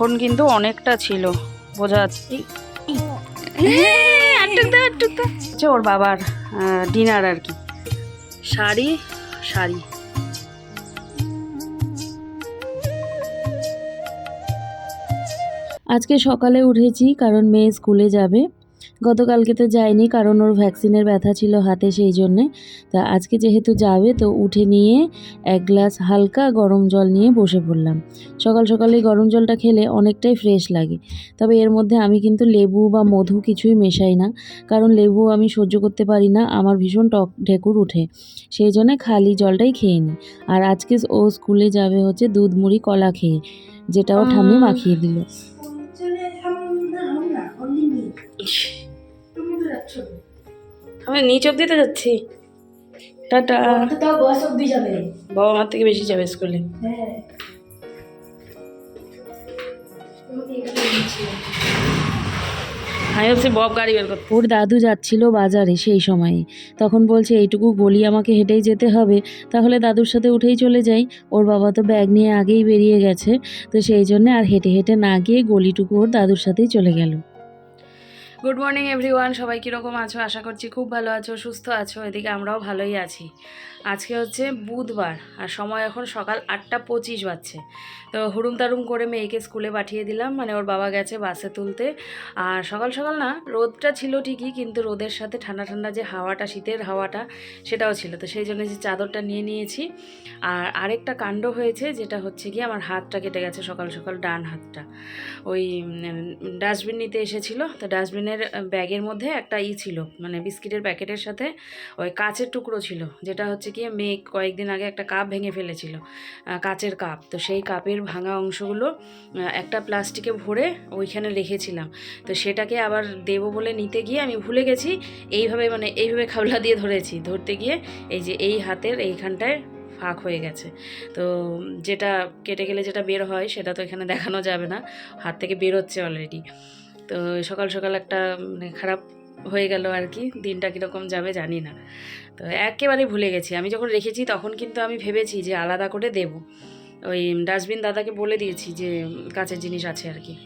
তখন কিন্তু অনেকটা ছিল বোঝা যাচ্ছে। হ্যাঁ। হচ্ছে ওর বাবার ডিনার আর কি। শাড়ি শাড়ি। আজকে সকালে উঠেছি কারণ মেয়ে স্কুলে যাবে। গতকালকে তো যায়নি কারণ ওর ভ্যাকসিনের ব্যথা ছিল হাতে সেই জন্যে। তা আজকে যেহেতু যাবে তো উঠে নিয়ে এক গ্লাস হালকা গরম জল নিয়ে বসে পড়লাম। সকাল সকালে গরম জলটা খেলে অনেকটাই ফ্রেশ লাগে। তবে এর মধ্যে আমি কিন্তু লেবু বা মধু কিছুই মেশাই না কারণ লেবু আমি সহ্য করতে পারি না আমার ভীষণ টক ঢেকুর উঠে। সেই জন্যে খালি জলটাই খেয়ে নিই। আর আজকে ও স্কুলে যাবে হচ্ছে দুধ মুড়ি কলা খেয়ে যেটাও ও ঠাম্মি মাখিয়ে দিল। আমি নিচ অব্দি তো যাচ্ছি। টাটা। বয়স অব্দি যাবে। বাবা মার থেকে বেশি যাবে স্কুলে। হ্যাঁ। আমি ভাবছি বব গাড়ি বের করতে। ওর দাদু যাচ্ছিল বাজারে সেই সময়ে। তখন বলছে এইটুকু গলি আমাকে হেঁটেই যেতে হবে। তাহলে দাদুর সাথে উঠেই চলে যাই। ওর বাবা তো ব্যাগ নিয়ে আগেই বেরিয়ে গেছে। তো সেই জন্য আর হেঁটে হেঁটে না গিয়ে গলিটুকু ওর দাদুর সাথেই চলে গেল। গুড মর্নিং এভরিওয়ান সবাই কীরকম আছো? আশা করছি খুব ভালো আছো, সুস্থ আছো। এদিকে আমরাও ভালোই আছি। আজকে হচ্ছে বুধবার আর সময় এখন সকাল আটটা পঁচিশ বাজছে। তো হুড়ুম তাড়ুম করে মেয়েকে স্কুলে পাঠিয়ে দিলাম মানে ওর বাবা গেছে বাসে তুলতে। আর সকাল সকাল না, রোদটা ছিল ঠিকই, কিন্তু রোদের সাথে ঠান্ডা ঠান্ডা যে হাওয়াটা, শীতের হাওয়াটা, সেটাও ছিল। তো সেই জন্য যে চাদরটা নিয়ে নিয়েছি। আর আরেকটা কাণ্ড হয়েছে, যেটা হচ্ছে কি, আমার হাতটা কেটে গেছে সকাল সকাল ডান হাতটা। ওই ডাস্টবিন নিতে এসেছিল। তো ডাস্টবিনের ব্যাগের মধ্যে একটা ই ছিল মানে বিস্কিটের প্যাকেটের সাথে ওই কাচের টুকরো ছিল, যেটা হচ্ছে কি মেয়ে কয়েকদিন আগে একটা কাপ ভেঙে ফেলেছিল কাচের কাপ। তো সেই কাপের ভাঙা অংশগুলো একটা প্লাস্টিকে ভরে ওইখানে রেখেছিলাম। তো সেটাকে আবার দেবো বলে নিতে গিয়ে আমি ভুলে গেছি, এইভাবে মানে এইভাবে খাবলা দিয়ে ধরেছি। ধরতে গিয়ে এই যে এই হাতের এইখানটায় ফাঁক হয়ে গেছে। তো যেটা কেটে গেলে যেটা বের হয়, সেটা তো এখানে দেখানো যাবে না। হাত থেকে বেরোচ্ছে অলরেডি তো সকাল সকাল একটা মানে খারাপ হয়ে গেল আর কি, দিনটা কীরকম যাবে জানি না। তো একেবারে ভুলে গেছি। আমি যখন রেখেছি তখন কিন্তু আমি ভেবেছি যে আলাদা করে দেব। ওই ডাস্টবিন দাদাকে বলে দিয়েছি যে কাছের জিনিস আছে আর কি।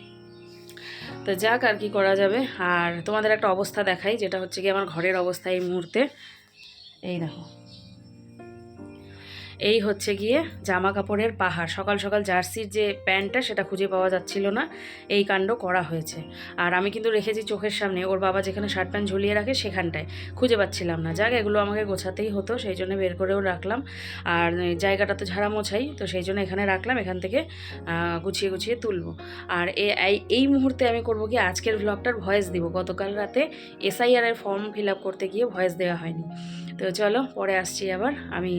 তো যাক আর কি করা যাবে। আর তোমাদের একটা অবস্থা দেখাই, যেটা হচ্ছে কি আমার ঘরের অবস্থা এই মুহূর্তে। এই দেখো। এই হচ্ছে গিয়ে জামা কাপড়ের পাহাড়। সকাল সকাল জার্সির যে প্যান্টটা, সেটা খুঁজে পাওয়া যাচ্ছিল না। এই কাণ্ড করা হয়েছে। আর আমি কিন্তু রেখেছি চোখের সামনে। ওর বাবা যেখানে শার্ট প্যান্ট ঝুলিয়ে রাখে, সেখানটায়। খুঁজে পাচ্ছিলাম না। যাক, এগুলো আমাকে গোছাতেই হতো, সেই জন্য বের করেও রাখলাম। আর জায়গাটা তো ঝাড়া মোছাই, তো সেই জন্য এখানে রাখলাম। এখান থেকে গুছিয়ে গুছিয়ে তুলবো। আর এই মুহূর্তে আমি করব কি, আজকের ভ্লগটার ভয়েস দিব। গতকাল রাতে এসআইআর এর ফর্ম ফিল আপ করতে গিয়ে ভয়েস দেওয়া হয়নি। তো চলো, পরে আসছি আবার। আমি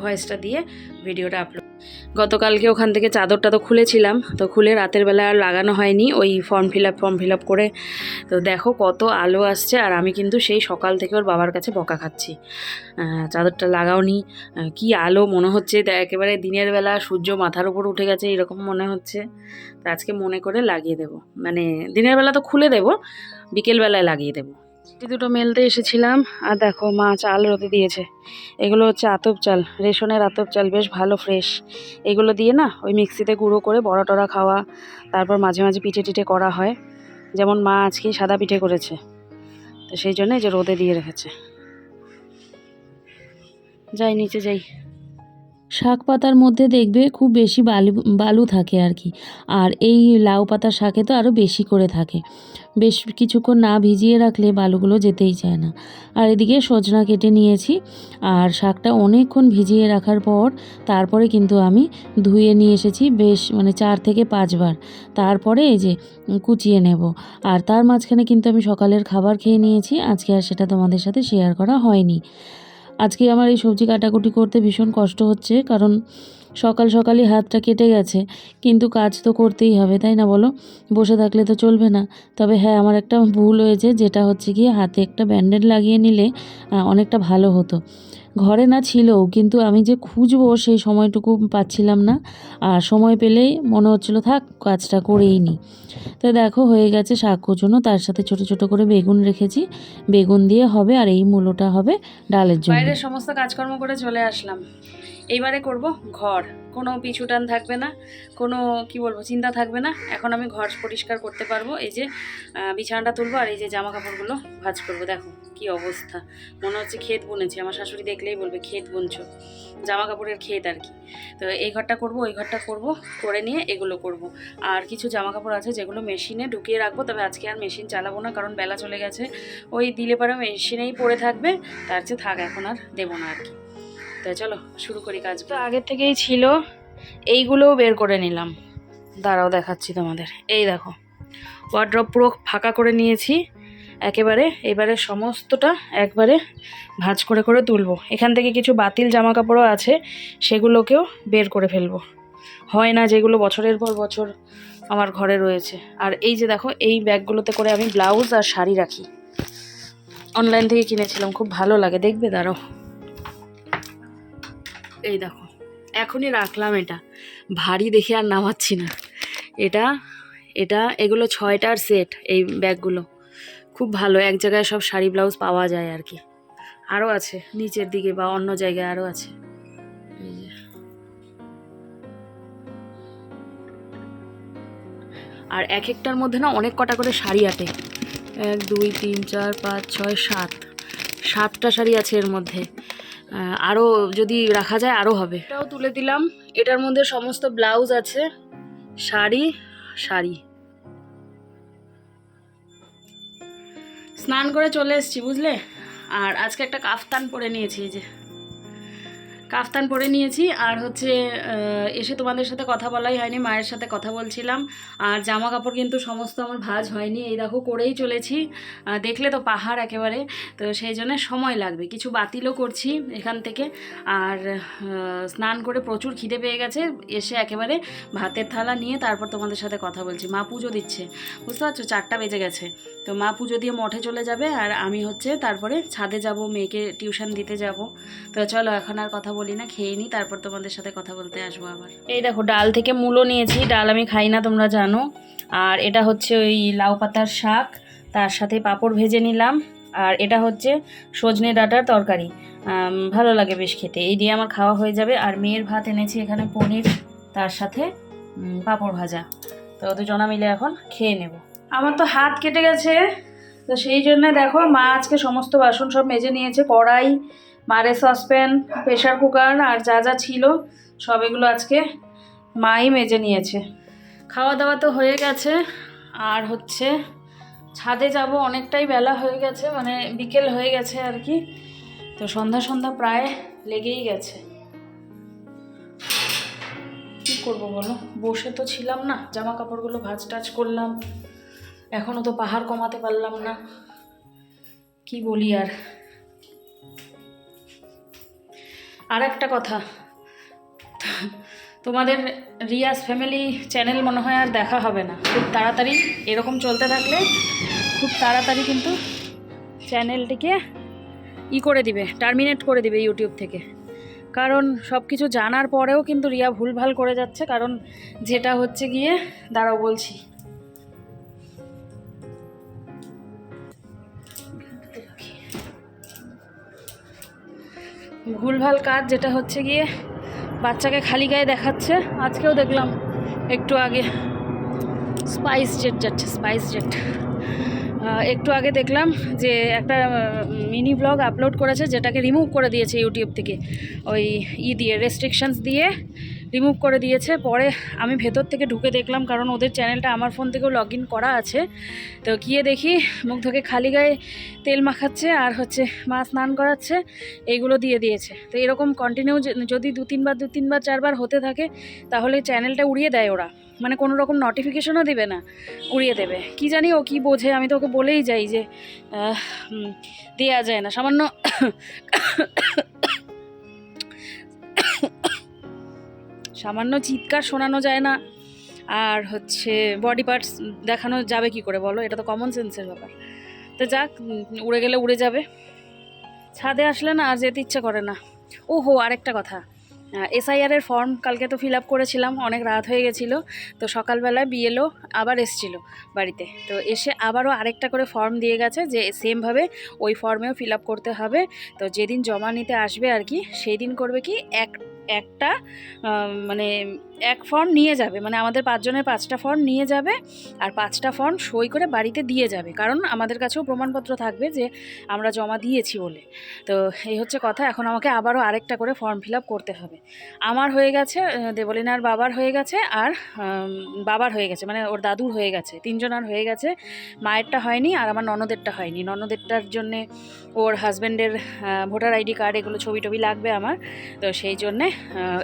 ভয়েসটা দিয়ে ভিডিওটা আপলোড গতকালকে ওখান থেকে চাদরটা তো খুলেছিলাম, তো খুলে রাতের বেলা আর লাগানো হয়নি, ওই form fill up form fill up করে। তো দেখো কত আলো আসছে, আর আমি কিন্তু সেই সকাল থেকে ওর বাবার কাছে বকা খাচ্ছি। চাদরটা লাগাওনি কি আলো, মনে হচ্ছে একেবারে দিনের বেলা সূর্য মাথার উপর উঠে গেছে, এরকম মনে হচ্ছে। তো আজকে মনে করে লাগিয়ে দেব। মানে দিনের বেলা তো খুলে দেব বিকেলবেলায় লাগিয়ে দেবো। চিঠি দুটো মেলতে এসেছিলাম, আর দেখো মা চাল রোদে দিয়েছে। এগুলো হচ্ছে আতপ চাল, রেশনের আতপ চাল, বেশ ভালো ফ্রেশ এগুলো দিয়ে না ওই মিক্সিতে গুঁড়ো করে বড়া টড়া খাওয়া, তারপর মাঝে মাঝে পিঠে টিঠে করা হয়। যেমন মা আজকে সাদা পিঠে করেছে। তো সেই জন্য যে রোদে দিয়ে রেখেছে। যাই, নিচে যাই। শাক পাতার মধ্যে দেখবে খুব বেশি বালু বালু থাকে আর কি। আর এই লাউ পাতার শাকে তো আরও বেশি করে থাকে। বেশ কিছুক্ষণ না ভিজিয়ে রাখলে বালুগুলো যেতেই চায় না। আর এদিকে সজনা কেটে নিয়েছি। আর শাকটা অনেকক্ষণ ভিজিয়ে রাখার পর তারপরে কিন্তু আমি ধুয়ে নিয়ে এসেছি বেশ মানে চার থেকে পাঁচবার। তারপরে এই যে কুচিয়ে নেব। আর তার মাঝখানে কিন্তু আমি সকালের খাবার খেয়ে নিয়েছি। আজকে আর সেটা তোমাদের সাথে শেয়ার করা হয়নি। আজকে আমার এই সবজি কাটাকুটি করতে ভীষণ কষ্ট হচ্ছে কারণ সকাল সকালই হাতটা কেটে গেছে। কিন্তু কাজ তো করতেই হবে, তাই না বলো? বসে থাকলে তো চলবে না। তবে হ্যাঁ আমার একটা ভুল হয়েছে, যেটা হচ্ছে গিয়ে হাতে একটা ব্যান্ডেড লাগিয়ে নিলে অনেকটা ভালো হতো। ঘরে না ছিলও, কিন্তু আমি যে খুঁজবো সেই সময়টুকু পাচ্ছিলাম না। আর সময় পেলেই মনে হচ্ছিল, থাক, কাজটা করেই নি। তো দেখো, হয়ে গেছে শাক কুচুনো। তার সাথে ছোট ছোট করে বেগুন রেখেছি। বেগুন দিয়ে হবে, আর এই মূলোটা হবে ডালের জন্য। বাইরের সমস্ত কাজকর্ম করে চলে আসলাম। এইবারে করব ঘর। কোনো পিছুটান থাকবে না, কোনো, কি বলব, চিন্তা থাকবে না। এখন আমি ঘর পরিষ্কার করতে পারব। এই যে বিছানাটা তুলবো আর এই যে জামা কাপড়গুলো ভাঁজ করব। দেখো কি অবস্থা। মনে হচ্ছে ক্ষেত বুনেছি। আমার শাশুড়ি দেখলেই বলবে ক্ষেত বুনছো। জামা কাপড়ের ক্ষেত আর কি। তো এই ঘরটা করব, ওই ঘরটা করব, করে নিয়ে এগুলো করব। আর কিছু জামা কাপড় আছে যেগুলো মেশিনে ঢুকিয়ে রাখব। তবে আজকে আর মেশিন চালাবো না, কারণ বেলা চলে গেছে। ওই দিলে পরে মেশিনেই পড়ে থাকবে। তার চেয়ে থাক, এখন আর দেবো না আর কি। তো চলো শুরু করি কাজ তো আগের থেকেই ছিল। এইগুলোও বের করে নিলাম। দাঁড়াও দেখাচ্ছি তোমাদের। এই দেখো ওয়ার্ড্রপ পুরো ফাঁকা করে নিয়েছি। একেবারে এবারে সমস্তটা একবারে ভাঁজ করে করে তুলবো। এখান থেকে কিছু বাতিল জামা কাপড়ও আছে সেগুলোকেও বের করে ফেলব। হয় না যেগুলো বছরের পর বছর আমার ঘরে রয়েছে। আর এই যে দেখো এই ব্যাগগুলোতে করে আমি ব্লাউজ আর শাড়ি রাখি। অনলাইন থেকে কিনেছিলাম খুব ভালো লাগে। দেখবে দাঁড়াও। এই দেখো, এখনই রাখলাম এটা। ভারী দেখে আর নামাচ্ছি না। এটা এটা, এগুলো ছয়টার সেট এই ব্যাগগুলো। খুব ভালো, এক জায়গায় সব শাড়ি ব্লাউজ পাওয়া যায় আর কি। আরও আছে, নিচের দিকে বা অন্য জায়গায় আরও আছে। আর এক একটার মধ্যে না অনেক কটা করে শাড়ি আটে। এক, দুই, তিন, চার, পাঁচ, ছয়, সাত। সাতটা শাড়ি আছে এর মধ্যে। আরও যদি রাখা যায় আরও হবে। এটাও তুলে দিলাম। এটার মধ্যে সমস্ত ব্লাউজ আছে। শাড়ি শাড়ি। স্নান করে চলে এসছি, বুঝলে? আর আজকে একটা কাফতান পরে নিয়েছি যে। কাফতান পরে নিয়েছি। আর হচ্ছে এসে তোমাদের সাথে কথা বলাই হয়নি, মায়ের সাথে কথা বলছিলাম। আর জামা কাপড় কিন্তু সমস্ত আমার ভাঁজ হয়নি। এই দেখো, করেই চলেছি। দেখলে তো পাহাড় একেবারে। তো সেই জন্য সময় লাগবে। কিছু বাতিলও করছি এখান থেকে। আর স্নান করে প্রচুর খিদে পেয়ে গেছে। এসে একেবারে ভাতের থালা নিয়ে তারপর তোমাদের সাথে কথা বলছি। মা পুজো দিচ্ছে। বুঝতে পারছ? চারটা বেজে গেছে। তো মা পুজো দিয়ে মঠে চলে যাবে। আর আমি হচ্ছে তারপরে ছাদে যাব, মেয়েকে টিউশন দিতে যাব। তো চলো, এখন আর কথা বলি না, খেয়ে নিই তারপর তোমাদের সাথে কথা বলতে আসব আবার। এই দেখো, ডাল থেকে মূলো নিয়েছি, ডাল আমি খাই না, তোমরা জানো। আর এটা হচ্ছে ওই লাউ পাতার শাক, তার সাথে পাঁপড় ভেজে নিলাম। আর এটা হচ্ছে সজনে ডাঁটার তরকারি। ভালো লাগে বেশ খেতে। এই দিয়ে আমার খাওয়া হয়ে যাবে। আর মেয়ের ভাত এনেছি এখানে পনির, তার সাথে পাঁপড় ভাজা। তো দুজনা মিলে এখন খেয়ে নেব। আমার তো হাত কেটে গেছে। তো সেই জন্য দেখো, মা আজকে সমস্ত বাসন সব মেজে নিয়েছে, কড়াই মারে সসপ্যান প্রেশার কুকার আর যা যা ছিল, সব এগুলো আজকে মাই মেজে নিয়েছে। খাওয়া দাওয়া তো হয়ে গেছে, আর হচ্ছে ছাদে যাব অনেকটাই বেলা হয়ে গেছে মানে বিকেল হয়ে গেছে আর কি, তো সন্ধ্যা সন্ধ্যা প্রায় লেগেই গেছে। কী করব বলো? বসে তো ছিলাম না জামা কাপড়গুলো ভাজ টাজ করলাম এখনও তো পাহাড় কমাতে পারলাম না, কি বলি আর? আর একটা কথা। তোমাদের রিয়াস ফ্যামিলি চ্যানেল মনে হয় আর দেখা হবে না। খুব তাড়াতাড়ি এরকম চলতে থাকলে খুব তাড়াতাড়ি কিন্তু চ্যানেলটিকে ই করে দিবে, টার্মিনেট করে দিবে ইউটিউব থেকে। কারণ সব কিছু জানার পরেও কিন্তু রিয়া ভুলভাল করে যাচ্ছে, কারণ যেটা হচ্ছে গিয়ে দাঁড়াও বলছি। ভুলভাল কাজ, যেটা হচ্ছে গিয়ে বাচ্চাকে খালি গায়ে দেখাচ্ছে। আজকেও দেখলাম একটু আগে স্পাইস জেট যাচ্ছে স্পাইস জেট একটু আগে দেখলাম যে একটা মিনি ব্লগ আপলোড করেছে, যেটাকে রিমুভ করে দিয়েছে ইউটিউব থেকে। ওই ই দিয়ে রেস্ট্রিকশানস দিয়ে। রিমুভ করে দিয়েছে। পরে আমি ভেতর থেকে ঢুকে দেখলাম, কারণ ওদের চ্যানেলটা আমার ফোন থেকেও লগ ইন করা আছে। তো গিয়ে দেখি মুখ ধোকে খালি গায়ে তেল মাখাচ্ছে আর হচ্ছে মা স্নান করাচ্ছে এইগুলো দিয়ে দিয়েছে। তো এরকম কন্টিনিউ যদি দু তিনবার দু তিনবার, চারবার হতে থাকে, তাহলে চ্যানেলটা উড়িয়ে দেয় ওরা। মানে কোনো রকম নোটিফিকেশনও দেবে না, উড়িয়ে দেবে। কি জানি ও কি বোঝে, আমি তো ওকে বলেই যাই যে দেয়া যায় না। সামান্য সামান্য চিৎকার শোনানো যায় না। আর হচ্ছে বডি পার্টস দেখানো যাবে কি করে বলো? এটা তো কমন সেন্সের ব্যাপার। তো যাক উড়ে গেলে উড়ে যাবে। ছাদে আসলে না আর যেতে ইচ্ছে করে না। ও হো আরেকটা কথা। এসআইআর এর ফর্ম কালকে তো ফিল আপ করেছিলাম, অনেক রাত হয়ে গেছিল। তো সকালবেলায় বিএলও আবার এসছিল বাড়িতে। তো এসে আবারও আরেকটা করে ফর্ম দিয়ে গেছে যে সেমভাবে ওই ফর্মেও ফিল আপ করতে হবে। তো যেদিন জমা নিতে আসবে আর কি, সেই দিন করবে কি? এক একটা মানে এক ফর্ম নিয়ে যাবে। মানে আমাদের পাঁচজনের পাঁচটা ফর্ম নিয়ে যাবে আর পাঁচটা ফর্ম সই করে বাড়িতে দিয়ে যাবে। কারণ আমাদের কাছেও প্রমাণপত্র থাকবে যে আমরা জমা দিয়েছি বলে। তো এই হচ্ছে কথা। এখন আমাকে আবারও আরেকটা করে ফর্ম ফিল করতে হবে। আমার হয়ে গেছে দেবলিনার বাবার হয়ে গেছে আর বাবার হয়ে গেছে। মানে ওর দাদুর হয়ে গেছে। তিনজনার হয়ে গেছে। মায়েরটা হয়নি আর আমার ননদেরটা হয়নি। ননদেরটার জন্যে ওর হাজব্যান্ডের ভোটার আইডি কার্ড এগুলো ছবি টবি লাগবে আমার। তো সেই জন্যে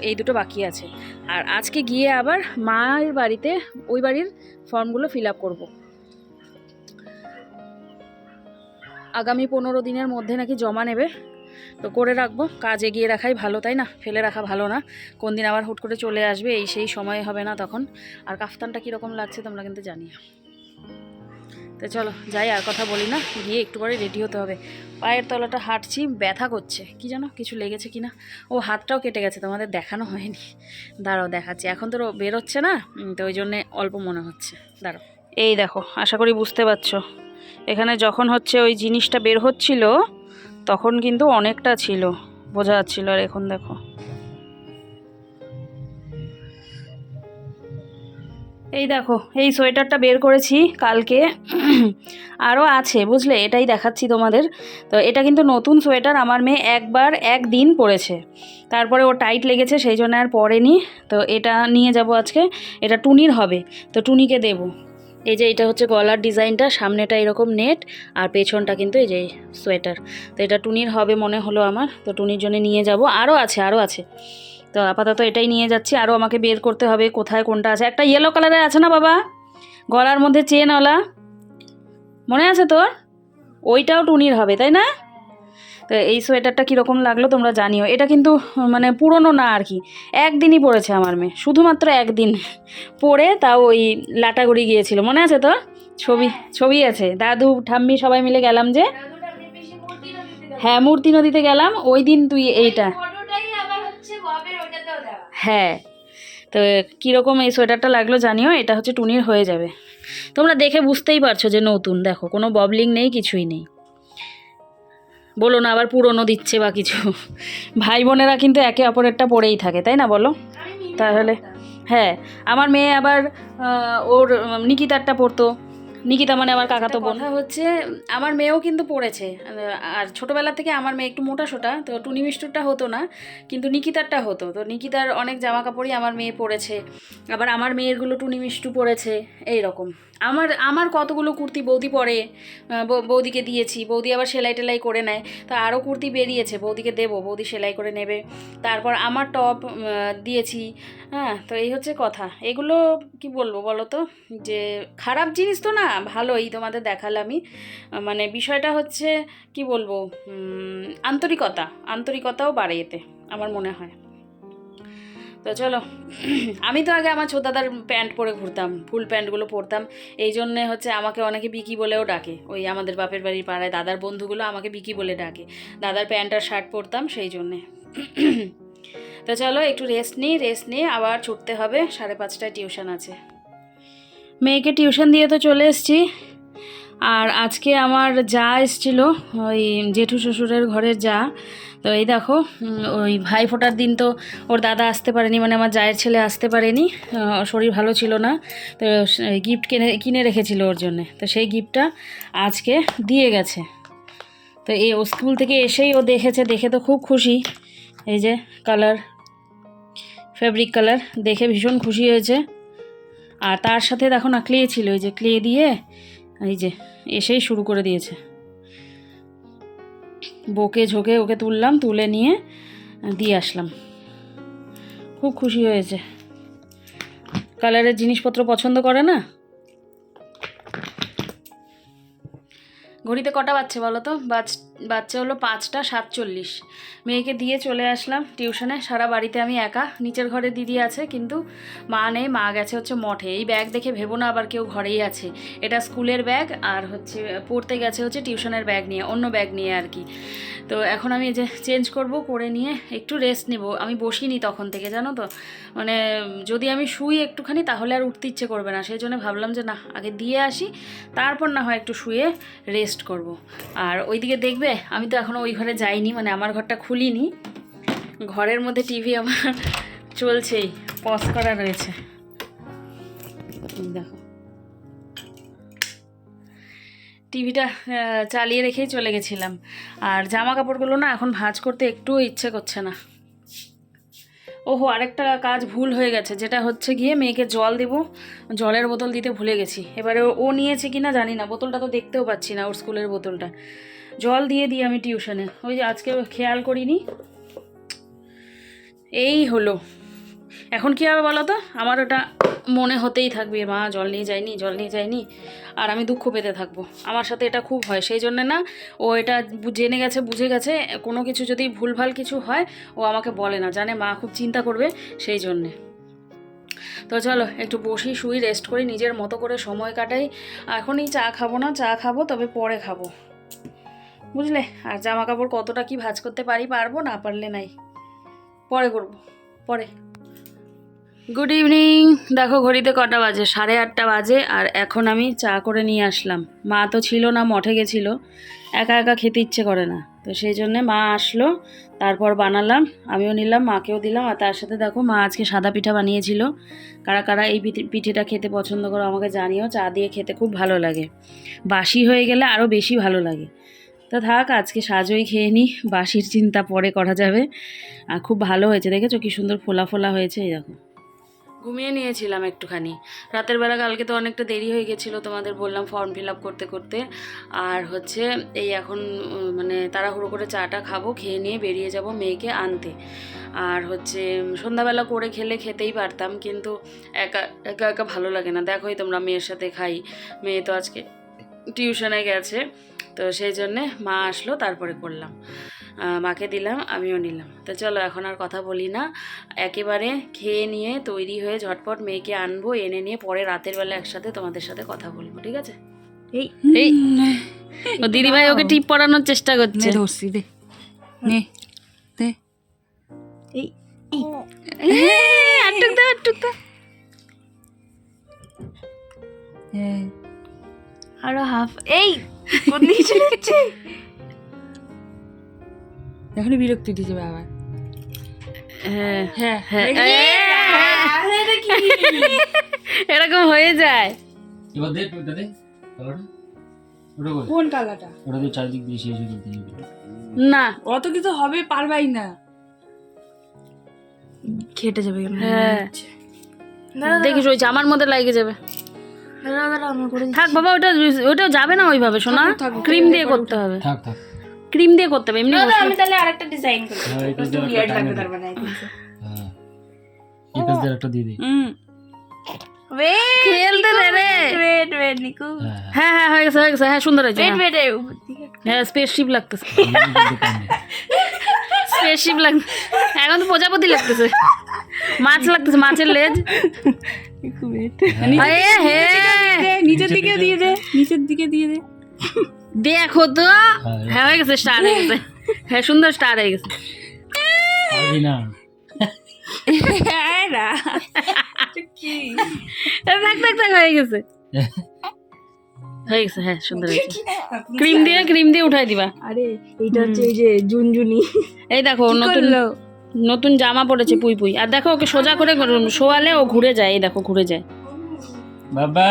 এই দুটো বাকি আছে। আর আজকে গিয়ে আবার মায়ের বাড়িতে ওই বাড়ির ফর্মগুলো ফিল আপ করব। আগামী পনেরো দিনের মধ্যে নাকি জমা নেবে। তো করে রাখব, কাজ এগিয়ে রাখাই ভালো, তাই না? ফেলে রাখা ভালো না। কোন দিন আবার হুট করে চলে আসবে, এই সেই সময় হবে না তখন। আর কাফতানটা কীরকম লাগছে তোমরা কিন্তু জানিও। তো চলো যাই আর কথা বলি না, গিয়ে একটু পরে রেডি হতে হবে। পায়ের তলাটা হাঁটছি, ব্যথা করছে। কি জানো, কিছু লেগেছে কি না ও হাতটাও কেটে গেছে, তোমাদের দেখানো হয়নি। দাঁড়াও, দেখাচ্ছি। এখন তো বেরোচ্ছে না? তো ওই জন্যে অল্প মনে হচ্ছে। দাঁড়াও। এই দেখো, আশা করি বুঝতে পারছ। এখানে যখন হচ্ছে ওই জিনিসটা বের হচ্ছিল, তখন কিন্তু অনেকটা ছিল। বোঝা যাচ্ছিল আর এখন দেখো। এই দেখো, এই সোয়েটারটা বের করেছি কালকে। আরও আছে, বুঝলে? এটাই দেখাচ্ছি তোমাদের। তো এটা কিন্তু নতুন সোয়েটার, আমার মেয়ে একবার একদিন পরেছে। তারপরে ও টাইট লেগেছে, সেই জন্য আর পরেনি। তো এটা নিয়ে যাব আজকে। এটা টুনির হবে, তো টুনিকে দেবো। এই যে এটা হচ্ছে গলার ডিজাইনটা, সামনেটা এরকম নেট, আর পেছনটা কিন্তু এই যে সোয়েটার। তো এটা টুনির হবে মনে হলো আমার, তো টুনির জন্য নিয়ে যাব। আরও আছে আরও আছে। তো আপাতত এটাই নিয়ে যাচ্ছি। আরও আমাকে বের করতে হবে, কোথায় কোনটা আছে? একটা ইয়েলো কালারের আছে না বাবা? গলার মধ্যে চেনওয়ালা মনে আছে তোর? ওইটাও টুনির হবে, তাই না? তো এই সোয়েটারটা কীরকম লাগল তোমরা জানিও। এটা কিন্তু মানে পুরনো না আর কি। একদিনই পড়েছে আমার মেয়ে। শুধুমাত্র একদিন পরে তাও ওই লাটাগুড়ি গিয়েছিল। মনে আছে তোর? ছবি ছবি আছে। দাদু, ঠাম্মি সবাই মিলে গেলাম যে। হ্যাঁ মূর্তি নদীতে গেলাম। ওই দিন তুই এইটা হ্যাঁ তো কীরকম এই সোয়েটারটা লাগল জানিও এটা হচ্ছে টুনির হয়ে যাবে। তোমরা দেখে বুঝতেই পারছ যে নতুন দেখো কোনো ববলিং নেই কিছুই নেই। বলো না আবার পুরনো দিচ্ছে বা কিছু। ভাই বোনেরা কিন্তু একে অপরেরটা পরেই থাকে তাই না বলো? তাহলে হ্যাঁ আমার মেয়ে আবার ওর নিকিতারটা পড়তো নিকিতা মানে আমার কাকা তো বোন। হচ্ছে আমার মেয়েও কিন্তু পড়েছে। আর ছোটবেলা থেকে আমার মেয়ে একটু মোটা সোটা তো টুনি মিষ্টুরটা হতো না কিন্তু নিকিতারটা হতো। তো নিকিতার অনেক জামা কাপড়ই আমার মেয়ে পড়েছে। আবার আমার মেয়েরগুলো টুনি মিষ্টু পরেছে এই রকম আমার আমার কতগুলো কুর্তি বৌদি পরে বৌদিকে দিয়েছি, বৌদি আবার সেলাই টেলাই করে নেয়, তো আরও কুর্তি বেরিয়েছে, বৌদিকে দেবো, বৌদি সেলাই করে নেবে, তারপর আমার টপ দিয়েছি হ্যাঁ তো এই হচ্ছে কথা, এগুলো কি বলব বলো তো যে খারাপ জিনিস তো না, ভালোই তোমাদের দেখালামই মানে বিষয়টা হচ্ছে, কি বলব আন্তরিকতা, আন্তরিকতাও বাড়ে এতে, আমার মনে হয়। তো চলো, আমি তো আগে আমার ছোটাদার প্যান্ট পরে ঘুরতাম, ফুল প্যান্টগুলো পরতাম। এই জন্যে হচ্ছে আমাকে অনেকে বিকি বলেও ডাকে। ওই আমাদের বাপের বাড়ির পাড়ায় দাদার বন্ধুগুলো আমাকে বিকি বলে ডাকে। দাদার প্যান্ট আর শার্ট পরতাম সেই জন্যে। তো চলো, একটু রেস্ট নিই রেস্ট নিয়ে আবার ছুটতে হবে। সাড়ে পাঁচটায় টিউশন আছে। মেয়েকে টিউশন দিয়ে তো চলে এসেছি। আর আজকে আমার যা এসছিল, ওই জেঠু শ্বশুরের ঘরের যা তো এই দেখো ওই ভাই ফোটার দিন তো ওর দাদা আসতে পারেনি মানে আমার জায়ের ছেলে আসতে পারেনি শরীর ভালো ছিল না, তো গিফট কিনে কিনে রেখেছিল ওর জন্যে। তো সেই গিফটটা আজকে দিয়ে গেছে। তো এই ও স্কুল থেকে এসেই ও দেখেছে, দেখে তো খুব খুশি। এই যে কালার ফেব্রিক কালার দেখে ভীষণ খুশি হয়েছে। আর তার সাথে দেখো না ক্লে ছিল, এই যে ক্লে দিয়ে এই যে এসেই শুরু করে দিয়েছে। বকে ঝোঁকে ওকে তুললাম, তুলে নিয়ে দিয়ে আসলাম। খুব খুশি হয়েছে। কালারের জিনিসপত্র পছন্দ করে না? ঘড়িতে কটা বাজছে বলো তো? বাজ বাচ্চা হলো পাঁচটা, সাতচল্লিশ। মেয়েকে দিয়ে চলে আসলাম টিউশনে। সারা বাড়িতে আমি একা। নিচের ঘরে দিদি আছে, কিন্তু মা নেই, মা গেছে হচ্ছে মঠে। এই ব্যাগ দেখে ভেবো না আবার কেউ ঘরেই আছে। এটা স্কুলের ব্যাগ আর হচ্ছে পড়তে গেছে হচ্ছে টিউশনের ব্যাগ নিয়ে, অন্য ব্যাগ নিয়ে আর কি। তো এখন আমি যে চেঞ্জ করব, করে নিয়ে একটু রেস্ট নেব। আমি বসিনি তখন থেকে, জানো তো? মানে যদি আমি শুই একটুখানি তাহলে আর উঠতে ইচ্ছে করবে না। সেই জন্য ভাবলাম যে না, আগে দিয়ে আসি, তারপর না হয় একটু শুয়ে রেস্ট করব। আর ওইদিকে দেখবে আমি তো এখনও ওই ঘরে যাইনি মানে আমার ঘরটা খুলিনি। ঘরের মধ্যে টিভি আমার চলছেই পজ করা রয়েছে। দেখো। টিভিটা চালিয়ে রেখেই চলে গেছিলাম। আর জামা কাপড়গুলো না এখন ভাঁজ করতে একটুও ইচ্ছে করছে না। ওহো, আরেকটা কাজ ভুল হয়ে গেছে, যেটা হচ্ছে গিয়ে মেয়েকে জল দেবো, জলের বোতল দিতে ভুলে গেছি। এবারে ও নিয়েছে কি না জানি না, বোতলটা তো দেখতেও পাচ্ছি না ওর স্কুলের বোতলটা। জল দিয়ে দিই আমি টিউশনে। ওই যে আজকে খেয়াল করিনি। এই হলো। এখন কী হবে বলো তো? আমার ওটা মনে হতেই থাকবে, মা, জল নিয়ে যায়নি জল নিয়ে যায়নি আর আমি দুঃখ পেতে থাকব। আমার সাথে এটা খুব হয়। সেই জন্য না, ও এটা জেনে গেছে, বুঝে গেছে, কোনো কিছু যদি ভুলভাল কিছু হয়, ও আমাকে বলে না। জানে মা খুব চিন্তা করবে সেই জন্যে। তো চলো, একটু বসি, শুই রেস্ট করি, নিজের মতো করে সময় কাটাই। এখনই চা খাব না, চা খাব, তবে পরে খাব। বুঝলে? আর জামা কাপড় কতটা কি ভাঁজ করতে পারি পারব না পারলে নাই। পরে করব, পরে। গুড ইভিনিং দেখো, ঘড়িতে কটা বাজে? সাড়ে আটটা বাজে, আর এখন আমি চা করে নিয়ে আসলাম। মা তো ছিল না, মঠে গেছিল। একা একা খেতে ইচ্ছে করে না। তো সেই জন্যে মা আসলো, তারপর বানালাম, আমিও নিলাম, মাকেও দিলাম, আর তার সাথে দেখো, মা আজকে সাদা পিঠা বানিয়েছিল। কারা কারা এই পিঠে- পিঠেটা খেতে পছন্দ করো আমাকে জানিও, চা দিয়ে খেতে খুব ভালো লাগে। বাসি হয়ে গেলে আরও বেশি ভালো লাগে। তো থাক, আজকে সাজই খেয়ে নিই বাসির চিন্তা পরে করা যাবে। আর খুব ভালো হয়েছে, দেখেছ কি সুন্দর ফোলা ফোলা হয়েছে, এই দেখো। ঘুমিয়ে নিয়েছিলাম একটুখানি। রাতের বেলা কালকে তো অনেকটা দেরি হয়ে গেছিল, তোমাদের বললাম ফর্ম ফিল আপ করতে করতে। আর হচ্ছে, এই এখন মানে তাড়াহুড়ো করে চাটা খাব, খেয়ে নিয়ে বেরিয়ে যাব মেয়েকে আনতে। আর হচ্ছে, সন্ধ্যাবেলা করে খেলে খেতেই পারতাম, কিন্তু একা একা একা ভালো লাগে না। দেখোই তোমরা মেয়ের সাথে খাই। মেয়ে তো আজকে টিউশনে গেছে। তো সেই জন্যে মা আসলো তারপরে করলাম। মাকে দিলাম আমিও নিলাম। তো চলো এখন আর কথা বলি না। একেবারে খেয়ে নিয়ে তৈরি হয়ে ঝটপট মেয়েকে আনব এনে নিয়ে পরে রাতের বেলা একসাথে তোমাদের সাথে কথা বলব ঠিক আছে? এই এই ও দিদিভাই ওকে টিপ পড়ানোর চেষ্টা করছে। ধরছি দে। নে দে। এই আটুক দা আটুক দা। হ্যাঁ। আরও হাফ এই কোন দিকে চলে যাচ্ছে এখনই বিরক্তি দিতে আবার। হ্যাঁ। হ্যাঁ হ্যাঁ। এরকম হয়ে যায়। এবার দে ওটা দে কালারটা। কোন কালারটা? ওটা দিয়ে চারিদিক দিয়ে শেষ হয়ে না অত কিছু হবে পারবাই না। খেটে যাবে হ্যাঁ। দেখিস ওই জামার মধ্যে লাগে যাবে। থাক বাবা ওটা ওটা যাবে না ওইভাবে শোনা ক্রিম দিয়ে করতে হবে। থাক থাক। ক্রিম দিয়ে করতে হবে এমনি আমি তাহলে আরেকটা ডিজাইন করি হ্যাঁ একটু লাগবে তার মানে. হ্যাঁ। এই দিয়ে একটা দিয়ে দে হুম। Wait, খেলতে দে রে wait, wait, নিকু। হ্যাঁ হ্যাঁ। হ্যাঁ হয়ে গেছে হয়ে গেছে হ্যাঁ সুন্দর হয়েছে হ্যাঁ। হ্যাঁ স্পেসশিপ লাগতেছে। স্পেসশিপ লাগ এখন তো প্রজাপতি লাগতেছে। মাছ লাগতেছে মাছের লেজ একটু wait। হে নিচের দিকে দিয়ে দে নিচের দিকে দিয়ে দে দেখো তো। হ্যাঁ, হ্যাঁ হয়ে গেছে স্টার হয়ে গেছে। হ্যাঁ সুন্দর স্টার হয়ে গেছে। হ্যাঁ হয়ে গেছে। হয়ে গেছে হ্যাঁ সুন্দর হয়েছে ক্রিম দিয়ে ক্রিম দিয়ে উঠাই দিবা। আরে এইটা হচ্ছে এই যে জুনজুনি এই দেখো নতুন নতুন জামা পড়েছে পুই পুই। আর দেখো ওকে সোজা করে শোয়ালে ও ঘুরে যায় এই দেখো ঘুরে যায়। বাবা!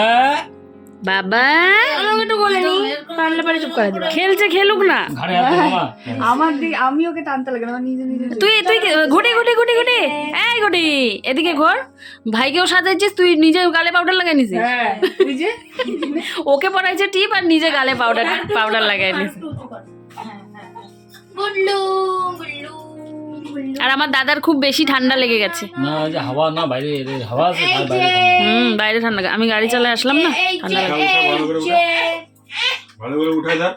বাবা! আমাকে একটু বলে নি পারলে পারে চুপ করে খেলছে খেলুক না। আমার দিকে আমি ওকে টানতে লাগে না নিজে নিজে। তুই তুই ঘুটি ঘুটি ঘুটি ঘুটি। এই ঘুটি এদিকে ঘর। ভাইকেও সাজাইছিস তুই নিজে গালে পাউডার লাগাই নিছিস? হ্যাঁ ওকে পরাইছে টিপ আর নিজে গালে পাউডার পাউডার লাগাই নিছিস। গুল্লু গুল্লু গুল্লু। আর আমার দাদার খুব বেশি ঠান্ডা লেগে গেছে। না যে হাওয়া না বাইরে হাওয়া আছে বাইরে হুম বাইরে ঠান্ডা আমি গাড়ি চালায় আসলাম না? ঠান্ডা ভালো করে উঠা। ভালো করে উঠাই দাও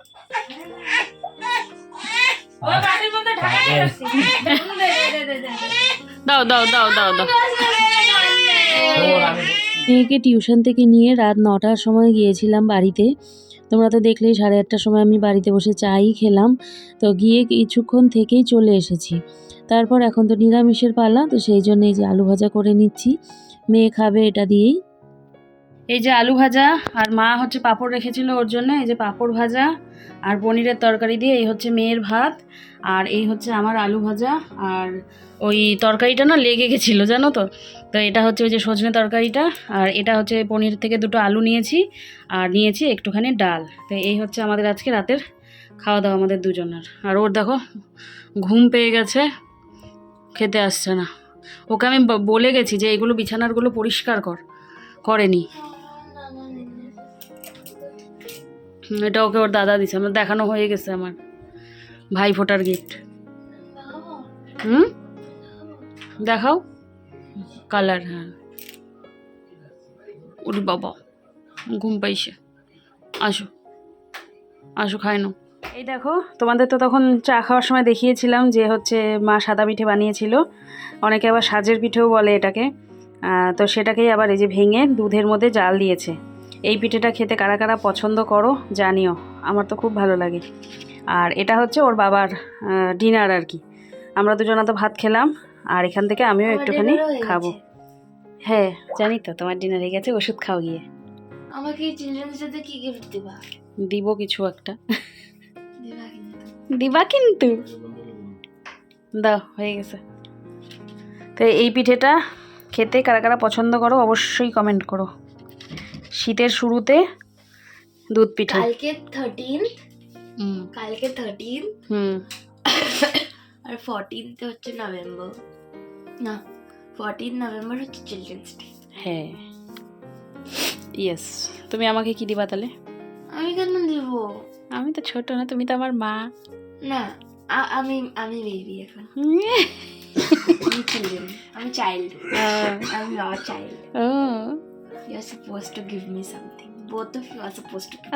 দাও দাও দাও দাও। দাও ওর মেয়েকে টিউশন থেকে নিয়ে রাত নটার সময় গিয়েছিলাম বাড়িতে। তোমরা তো দেখলেই সাড়ে আটটার সময় আমি বাড়িতে বসে চাই খেলাম। তো গিয়ে কিছুক্ষণ থেকেই চলে এসেছি। তারপর এখন তো নিরামিষের পালা, তো সেই জন্য এই যে আলু ভাজা করে নিচ্ছি। মেয়ে খাবে এটা দিয়েই। এই যে আলু ভাজা, আর মা হচ্ছে পাঁপড় রেখেছিল ওর জন্য, এই যে পাঁপড় ভাজা আর পনিরের তরকারি দিয়ে, এই হচ্ছে মেয়ের ভাত, আর এই হচ্ছে আমার আলু ভাজা, আর ওই তরকারিটা না লেগে গেছিল, জানো তো? তো এটা হচ্ছে ওই যে সজনে তরকারিটা, আর এটা হচ্ছে পনির থেকে দুটো আলু নিয়েছি, আর নিয়েছি একটুখানি ডাল। তো এই হচ্ছে আমাদের আজকে রাতের খাওয়া দাওয়া আমাদের দুজনের। আর ওর দেখো, ঘুম পেয়ে গেছে। খেতে আসছে না। ওকে আমি বলে গেছি যে এগুলো বিছানারগুলো পরিষ্কার কর। করেনি। এটা ওকে ওর দাদা দিছে। আমার দেখানো হয়ে গেছে আমার ভাই ফোটার গিফট হুম? দেখাও। কালার হ্যাঁ। উরি বাবা, ঘুম পাইছে। আসো। আসো, খাই নাও। এই দেখো তোমাদের তো তখন চা খাওয়ার সময় দেখিয়েছিলাম যে হচ্ছে মা সাদা পিঠে বানিয়েছিল। অনেকে আবার সাজের পিঠেও বলে এটাকে। তো সেটাকেই আবার এই যে ভেঙে দুধের মধ্যে জাল দিয়েছে। এই পিঠেটা খেতে কারা কারা পছন্দ করো জানিও। আমার তো খুব ভালো লাগে। আর এটা হচ্ছে ওর বাবার ডিনার আর কি। আমরা দুজনা তো ভাত খেলাম আর এখান থেকে আমিও একটুখানি খাব। হ্যাঁ জানি তো তোমার ডিনার হয়ে গেছে ওষুধ খাও গিয়ে। আমাকে চিলড্রেন্স কি গিফট দিবা? দিব কিছু একটা। দিবা কিন্তু? দাও হয়ে গেছে। তো এই পিঠেটা খেতে কারা কারা পছন্দ করো অবশ্যই কমেন্ট করো। শীতের শুরুতে দুধ পিঠে। কালকে থার্টিন কালকে থার্টিন হুম। আর ফোরটিনতে হচ্ছে নভেম্বর না। ফোরটিন নভেম্বর হচ্ছে চিলড্রেন্স ডে হ্যাঁ। ইয়েস তুমি আমাকে কি দিবা তাহলে? আমি কেন দিব? আমি তো ছোট না তুমি তো আমার মা। না আমি আমি বেবি এখন। আমি আমি চাইল্ড আমি not child O you are suppose to give me something both of you are suppose to give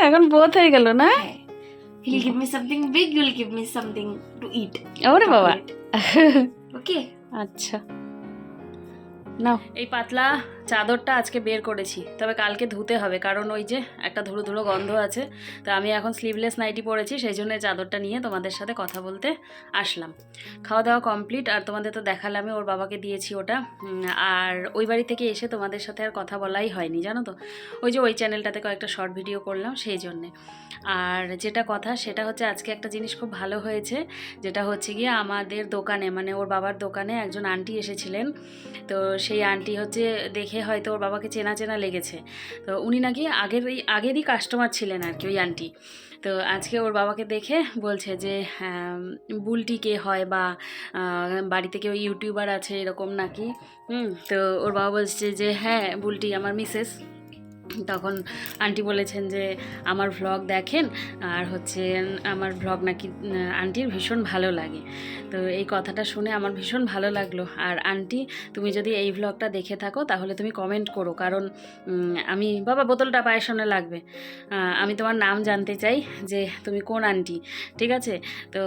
এখন বোধ হয়ে গেল না? He'll give me something big, you'll give me something to eat. ওরে বাবা। ওকে আচ্ছা। নাও। এই পাতলা। চাদরটা আজকে বের করেছি, তবে কালকে ধুতে হবে, কারণ ওই যে একটা ধুলো ধুলো গন্ধ আছে, তো আমি এখন স্লিভলেস নাইটি পরেছি, সেই জন্য চাদরটা নিয়ে তোমাদের সাথে কথা বলতে আসলাম। খাওয়া দাওয়া কমপ্লিট আর তোমাদের তো দেখালামে ওর বাবাকে দিয়েছি ওটা আর ওই বাড়ি থেকে এসে তোমাদের সাথে আর কথা বলাই হয়নি, জানো তো? ওই যে ওই চ্যানেলটাতে কয়েকটা শর্ট ভিডিও করলাম, সেই জন্যে। আর যেটা কথা, সেটা হচ্ছে আজকে একটা জিনিস খুব ভালো হয়েছে, যেটা হচ্ছে গিয়ে আমাদের দোকানে মানে ওর বাবার দোকানে একজন আন্টি এসেছিলেন, তো সেই আন্টি হচ্ছে দেখে হয়তো ওর বাবাকে চেনা চেনা লেগেছে। তো উনি নাকি আগের এই আগেরই কাস্টমার ছিলেন আর কি ওই আন্টি তো আজকে ওর বাবাকে দেখে বলছে যে হ্যাঁ, বুলটি কে হয় বা বাড়িতে কেউ ইউটিউবার আছে এরকম নাকি? হুম তো ওর বাবা বলছে যে হ্যাঁ বুলটি আমার মিসেস তখন আন্টি বলেছেন যে, আমার ভ্লগ দেখেন, আর হচ্ছে আমার ভ্লগ নাকি, আন্টির ভীষণ ভালো লাগে। তো এই কথাটা শুনে আমার ভীষণ ভালো লাগল। আর আন্টি, তুমি যদি এই ভ্লগটা দেখে থাকো, তাহলে তুমি কমেন্ট করো, কারণ আমি, বাবা, বোতলটা পায়ের সামনে লাগবে। আমি তোমার নাম জানতে চাই যে, তুমি কোন আন্টি, ঠিক আছে? তো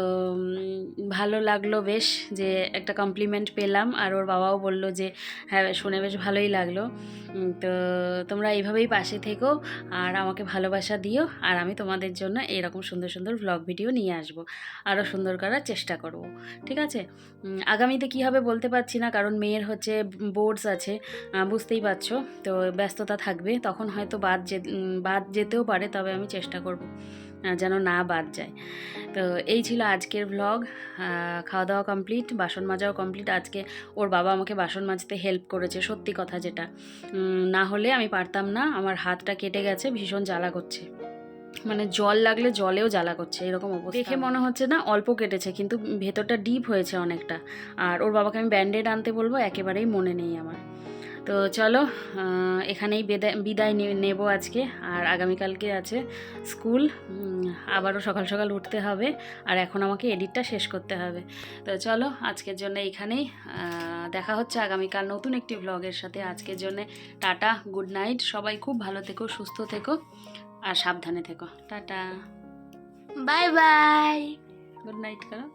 ভালো লাগল বেশ যে, একটা কমপ্লিমেন্ট পেলাম, আর ওর বাবাও বলল যে হ্যাঁ শুনে বেশ ভালোই লাগল। তো তোমরা এইভাবেই পাশে থেকো আর আমাকে ভালোবাসা দিও। আর আমি তোমাদের জন্য এরকম সুন্দর সুন্দর ব্লগ ভিডিও নিয়ে আসব। আরও সুন্দর করার চেষ্টা করব। ঠিক আছে? আগামীতে কি হবে বলতে পারছি না, কারণ মেয়ের হচ্ছে বোর্ডস আছে বুঝতেই পারছ। তো ব্যস্ততা থাকবে, তখন হয়তো বাদ যে বাদ যেতেও পারে, তবে আমি চেষ্টা করব। যেন না বাদ যায়। তো এই ছিল আজকের ভ্লগ খাওয়া দাওয়া কমপ্লিট বাসন মাজাও কমপ্লিট আজকে ওর বাবা আমাকে বাসন মাজতে হেল্প করেছে, সত্যি কথা যেটা। না হলে আমি পারতাম না, আমার হাতটা কেটে গেছে, ভীষণ জ্বালা করছে। মানে জল লাগলে জলেও জ্বালা করছে, এরকম অবস্থা। দেখে মনে হচ্ছে না অল্প কেটেছে, কিন্তু ভেতরটা ডিপ হয়েছে অনেকটা। আর ওর বাবাকে আমি ব্যান্ডেড আনতে বলব, একেবারেই মনে নেই আমার। তো চলো এখানেই বিদায় নেব আজকে। আর আগামীকালকে আছে স্কুল। আবারও সকাল সকাল উঠতে হবে। আর এখন আমাকে এডিটটা শেষ করতে হবে। তো চলো আজকের জন্য এখানেই। দেখা হচ্ছে আগামীকাল নতুন একটি ব্লগের সাথে। আজকের জন্য টাটা গুড নাইট সবাই খুব ভালো থেকো সুস্থ থেকো আর সাবধানে থেকো। Tata. Bye bye good night করো